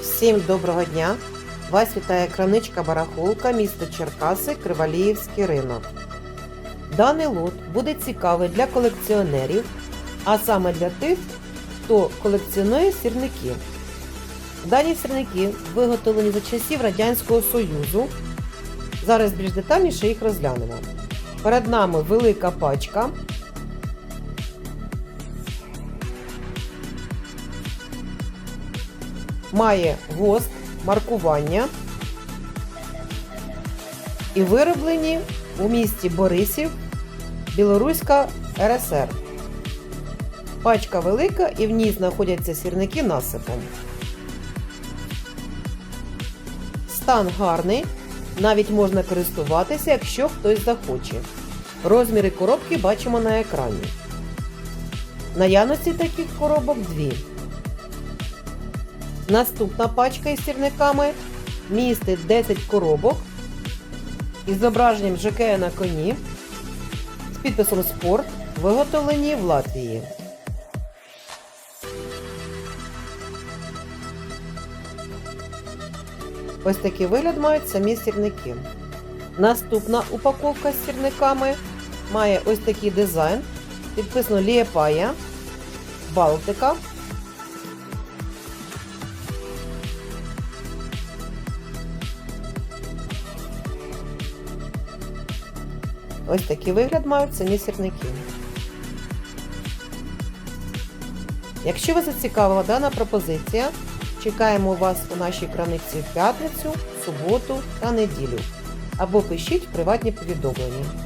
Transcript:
Всім доброго дня! Вас вітає краничка барахолка місто Черкаси, Криваліївський ринок. Даний лот буде цікавий для колекціонерів, а саме для тих, хто колекціонує сірники. Дані сірники виготовлені за часів Радянського Союзу. Зараз більш детальніше їх розглянемо. Перед нами велика пачка. Має ГОСТ, маркування і вироблені у місті Борисів, Білоруська РСР. Пачка велика і в ній знаходяться сірники насипом. Стан гарний, навіть можна користуватися, якщо хтось захоче. Розміри коробки бачимо на екрані. Наявності таких коробок дві. Наступна пачка із сірниками містить 10 коробок із зображенням жокея на коні з підписом Спорт, виготовлені в Латвії. Ось такий вигляд мають самі сірники. Наступна упаковка з сірниками має ось такий дизайн. Підписано Лієпая, Балтика. Ось такий вигляд мають самі сірники. Якщо вас зацікавила дана пропозиція, чекаємо вас у нашій краниці в п'ятницю, суботу та неділю. Або пишіть приватні повідомлення.